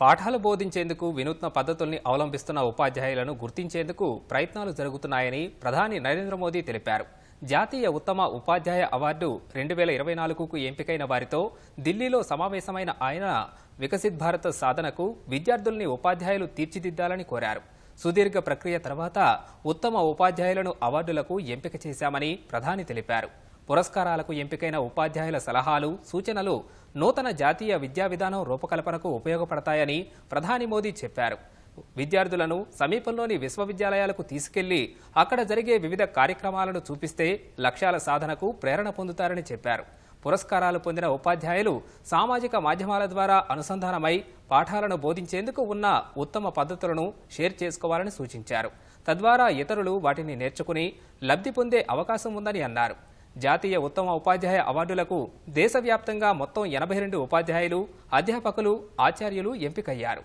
పాఠాలు బోధించేందుకు వినూత్న పద్ధతుల్ని అవలంబిస్తున్న ఉపాధ్యాయులను గుర్తించేందుకు ప్రయత్నాలు జరుగుతున్నాయని ప్రధాని నరేంద్ర మోదీ తెలిపారు. జాతీయ ఉత్తమ ఉపాధ్యాయ అవార్డు రెండు వేల ఇరవై నాలుగుకు ఎంపికైన వారితో ఢిల్లీలో సమావేశమైన ఆయన వికసిత్ భారత్ సాధనకు విద్యార్థుల్ని ఉపాధ్యాయులు తీర్చిదిద్దాలని కోరారు. సుదీర్ఘ ప్రక్రియ తర్వాత ఉత్తమ ఉపాధ్యాయులను అవార్డులకు ఎంపిక చేశామని ప్రధాని తెలిపారు. పురస్కారాలకు ఎంపికైన ఉపాధ్యాయుల సలహాలు సూచనలు నూతన జాతీయ విద్యా విధానం రూపకల్పనకు ఉపయోగపడతాయని ప్రధాని మోదీ చెప్పారు. విద్యార్థులను సమీపంలోని విశ్వవిద్యాలయాలకు తీసుకెళ్ళి అక్కడ జరిగే వివిధ కార్యక్రమాలను చూపిస్తే లక్ష్యాల సాధనకు ప్రేరణ పొందుతారని చెప్పారు. పురస్కారాలు పొందిన ఉపాధ్యాయులు సామాజిక మాధ్యమాల ద్వారా అనుసంధానమై పాఠాలను బోధించేందుకు ఉన్న ఉత్తమ పద్ధతులను షేర్ చేసుకోవాలని సూచించారు. తద్వారా ఇతరులు వాటిని నేర్చుకుని లబ్ధి పొందే అవకాశం ఉందని అన్నారు. జాతీయ ఉత్తమ ఉపాధ్యాయ అవార్డులకు దేశవ్యాప్తంగా మొత్తం ఎనభై రెండు ఉపాధ్యాయులు అధ్యాపకులు ఆచార్యులు ఎంపికయ్యారు.